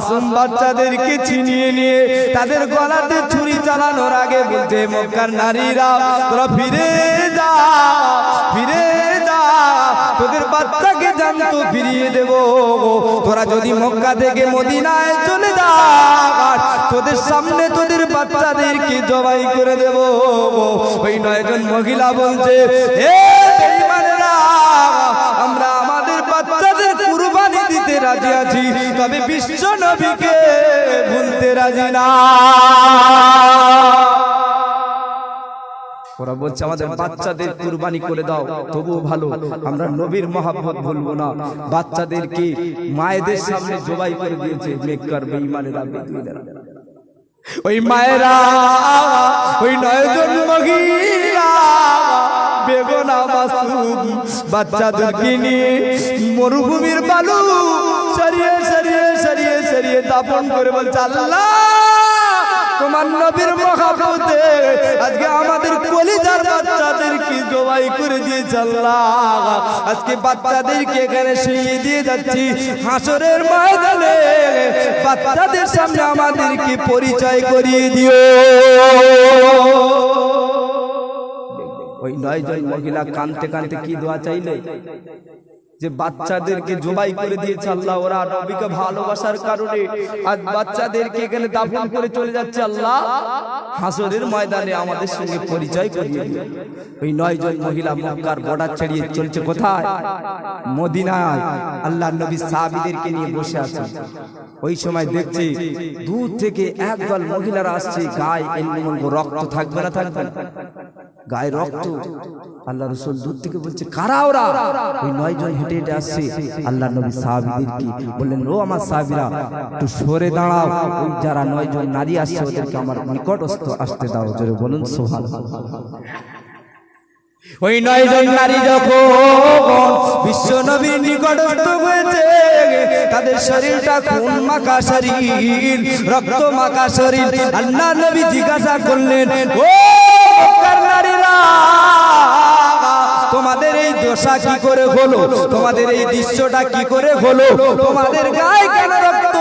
মাসুম বাচ্চাদেরকে ছিনিয়ে নিয়ে তাদের গলাতে ছুরি চালানোর আগে বলতে মক্কার নারীরা, তোরা ফিরে যা ফিরে যা, তোদের বাচ্চাকে জানতো, ফিরিয়ে দেব। তোরা যদি মক্কা থেকে মদিনায় চলে যা তোদের সামনে তোদের বাচ্চাদেরকে জবাই করে দেব। ওই নয়জন মহিলা বলছে হে দিতে রাজি আছি, তবে বিশ্ব নবীকে ভুলতে রাজি না। ওরা বলছে, আমাদের বাচ্চাদের কুরবানি করে দাও, তবুও ভালো, আমরা নবীর মহাব্বত ভুলবো না। বাচ্চাদেরকে মায়েদের সামনে জবাই করে দিয়েছে? মেঘকার বেঈমানেরা বেদুইনেরা ওই মায়েরা, ওই নয়জন মহিলা বেগনা মরুভূমির বালু সরিয়ে সরিয়ে সরিয়ে সরিয়ে দাপন করে বলছে, আল্লাহ, তোমার নবীর মহাবতে আজকে আমাদের কলিজার বাচ্চাদেরকে জবাই করে দিয়ে আল্লাহ? আজকে বাচ্চাদেরকে এখানে শুয়ে দিয়ে যাচ্ছি, হাসরের ময়দানে বাচ্চাদের সামনে আমাদেরকে পরিচয় করিয়ে দিও। ওই নয় জন মহিলা কানতে কানতে কি দোয়া চাইলে? যে বাচ্চাদেরকে জবাই করে দিয়েছে আল্লাহ, ওরা নবীকে ভালোবাসার কারণে আজ বাচ্চাদেরকে এখানে দাফন করে চলে যাচ্ছে আল্লাহ। হাসরের ময়দানে আমাদের সঙ্গে পরিচয় করিয়ে দিও ওই নয় জন মহিলা মক্কার বর্ডার ছাড়িয়ে চলছে কোথায়? মদিনায়। আল্লাহ নবী সাহাবীদেরকে নিয়ে বসে আছে ওই সময় দেখছি দূর থেকে একদল মহিলারা আসছে, গায়ে রক্ত থাকবে না থাকবে না। গায়ে রক্ত। আল্লাহ রসুল দূর থেকে বলছে কারা ওরা? ওই নয় জন হেঁটে হেঁটে আসছে। আল্লাহ নবী সাহাবিদেরকে বললেন ও আমার সাহাবিরা একটু সরে দাঁড়াও। ওই যারা নয় জন নারী আসছে ওদেরকে আমার নিকটস্থ আসতে দাও। জোরে বলুন সোহান ওই নয় জন নারী যখন বিশ্ব নবীর নিকটস্থ হয়েছে তাদের শরীরটা খুন মাখা শরীর? রক্ত মাখা শরীর। আল্লাহ নবী জিজ্ঞাসা করলেন ও তোমাদের এই দশা কি করে হলো? তোমাদের এই দৃশ্যটা কি করে হলো? তোমাদের গায়ে কেন রক্ত?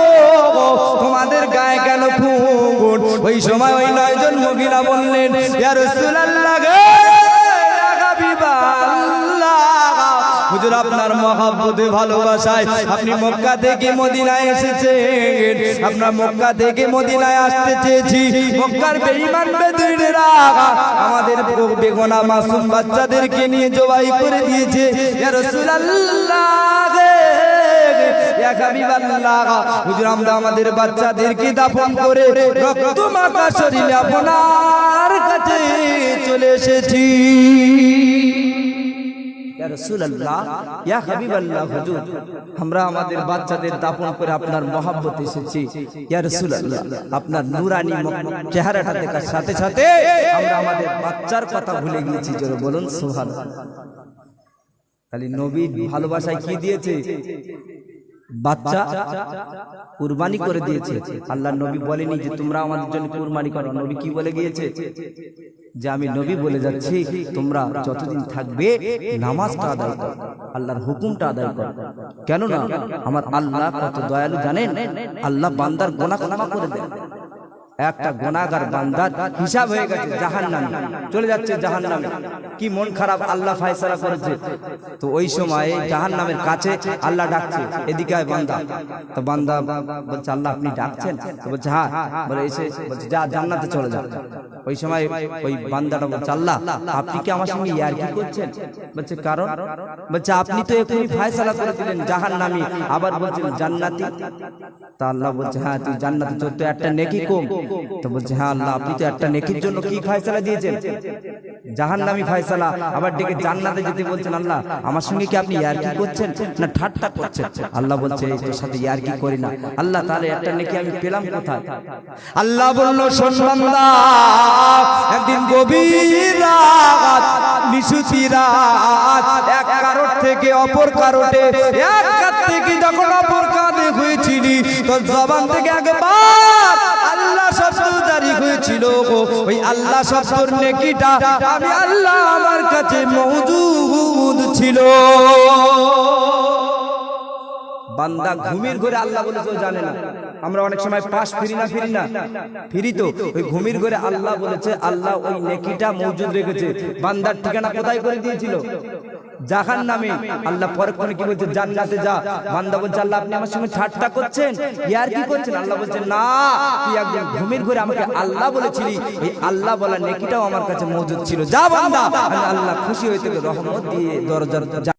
তোমাদের গায়ে কেন খুন ওই সময় ওই নয়জন মহিলা বললেন, ইয়া হুজুর, আপনার মহাব্বতে ভালোবাসায় আপনি মক্কা থেকে মদিনায় এসেছেন। আপনার মক্কা থেকে মদিনায় আসতে চেয়েছি। মক্কার বেঈমান বেদুইনেরা আমাদের বেগনা মাসুম বাচ্চাদেরকে নিয়ে জবাই করে দিয়েছে। ইয়া রাসূলুল্লাহ আমাদের বাচ্চাদেরকে দাফন করে রক্ত মাখা শরীরে আপনার কাছে চলে এসেছি। আমরা আমাদের বাচ্চাদের আপনার আপনার সাথে সাথে আমরা আমাদের বাচ্চার ভুলে গিয়েছি বলুন ভালোবাসায় কি দিয়েছে? বাচ্চা কুরবানি করে দিয়েছে। আল্লাহ নবী বলেনি যে তোমরা আমাদের জন্য কুরবানি করো। নবী কি বলে গিয়েছে? যে আমি নবী বলে যাচ্ছি তোমরা যতদিন থাকবে নামাজটা আদায় করো। আল্লাহর হুকুমটা আদায় করো। কেননা আমার আল্লাহ কত দয়ালু জানেন? আল্লাহ বান্দার গোনা করে দেন। একটা গোনাগার বান্দার হিসাব হয়ে গেছে জাহান নামে চলে যাচ্ছে জাহান নামে কি মন খারাপ আল্লাহ ফায়সালা করেছে? তো ওই সময় জাহান নামের কাছে আল্লাহ ডাকছে এদিকে আয় বান্দা। তো বান্দা বলছে আল্লাহ আপনি ডাকছেন? বলছে হ্যাঁ। বলে এসে বলছে যা জান্নাতে চলে যা। ওই সময় ওই বান্দাটা বলছে আল্লাহ আপনি কি আমার সঙ্গে ইয়ার কি করছেন? বলছে, কারণ? বলছে, আপনি তো এখনই ফায়সালা করে দিলেন জাহান নামি আবার বলছেন জান্নাতি? তা আল্লাহ বলছে হ্যাঁ তুই জান্নাতে, তোর তো একটা নেকি কম। তো বলছে হ্যাঁ আল্লাহ, আপনি তো একটা নেকির জন্য কি ফায়সালা দিয়েছেন? জাহান নামি ফায়সালা আবার ডেকে জান্নাতে যেতে বলছেন আল্লাহ আমার সঙ্গে কি আপনি ইয়ার কি করছেন? না ঠাট্টা করছেন। আল্লাহ বলছে এই তোর সাথে ইয়ার কি করি না। আল্লাহ তাহলে একটা নেকি আমি পেলাম কোথায়? আল্লাহ বলল শোন বান্দা একদিন গভীর রাত নিশুতি রাত এক কারোর থেকে অপর কারোটে এক কাত থেকে যখন অপর কাঁধে হয়েছিলি তোর জবান থেকে একবার আল্লাহ শব্দ জারি হয়েছিল গো। আল্লাহ শব্দর নেকিটা, আমি আল্লাহ আমার কাছে মৌজুদ ছিল। বান্দা ঘুমের ঘরে আল্লাহ বলে তো জানে না। আমরা অনেক সময় পাশ ফিরি না ফিরি না। ফিরি তো, ওই ঘুমির ঘরে আল্লাহ বলেছে, আল্লাহ ওই নেকিটা মজুদ রেখেছে। বান্দার ঠিকানা কোথায় করে দিয়েছিল? জাহান নামে। আল্লাহ পরে পরক্ষণে কি বলছে জান্নাতে যা। বান্দা বলছে, আল্লাহ, আপনি আমার সঙ্গে ঠাট্টা করছেন? ইয়ার কি করছেন? আল্লাহ বলছে না, তুই একদিন ঘুমের ঘরে আমাকে আল্লাহ বলেছিলি। এই আল্লাহ বলা নেকিটাও আমার কাছে মজুদ ছিল। যা বান্দা আল্লাহ খুশি হয়ে তোকে রহমত দিয়ে দরজার